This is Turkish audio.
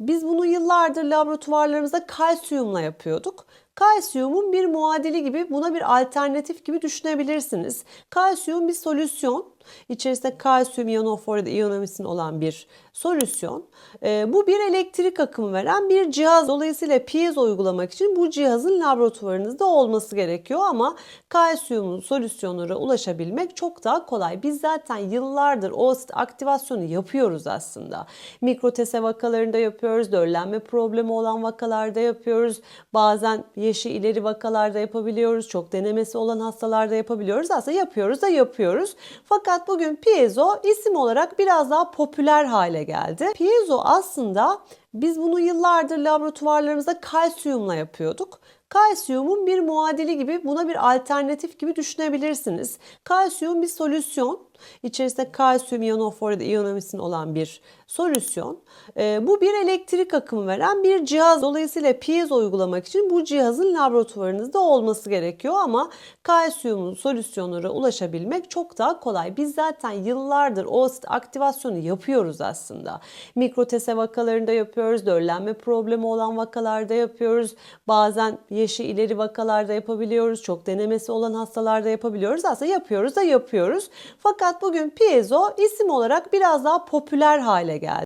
Biz bunu yıllardır laboratuvarlarımızda kalsiyumla yapıyorduk. Kalsiyumun bir muadili gibi buna bir alternatif gibi düşünebilirsiniz. Kalsiyum bir solüsyon. İçerisinde kalsiyum iyanofor ya da iyonamisin olan bir solüsyon. Ee, bu bir elektrik akımı veren bir cihaz. Dolayısıyla piezo uygulamak için bu cihazın laboratuvarınızda olması gerekiyor ama kalsiyumun solüsyonlara ulaşabilmek çok daha kolay. Biz zaten yıllardır o aktivasyonu yapıyoruz aslında. Mikrotese vakalarında yapıyoruz, döllenme problemi olan vakalarda yapıyoruz. Bazen yaşı ileri vakalarda yapabiliyoruz. Çok denemesi olan hastalarda yapabiliyoruz. Aslında yapıyoruz da yapıyoruz. Fakat bugün piezo isim olarak biraz daha popüler hale geldi. Piezo aslında biz bunu yıllardır laboratuvarlarımızda kalsiyumla yapıyorduk. Kalsiyumun bir muadili gibi buna bir alternatif gibi düşünebilirsiniz. Kalsiyum bir solüsyon. İçerisinde kalsiyum iyanofor ya da iyonamisin olan bir solüsyon. Ee, bu bir elektrik akımı veren bir cihaz. Dolayısıyla piezo uygulamak için bu cihazın laboratuvarınızda olması gerekiyor ama kalsiyumun solüsyonlara ulaşabilmek çok daha kolay. Biz zaten yıllardır o aktivasyonu yapıyoruz aslında. Mikrotese vakalarında yapıyoruz, döllenme problemi olan vakalarda yapıyoruz. Bazen yaşı ileri vakalarda yapabiliyoruz. Çok denemesi olan hastalarda yapabiliyoruz. Aslında yapıyoruz da yapıyoruz. Fakat bugün piezo isim olarak biraz daha popüler hale geldi.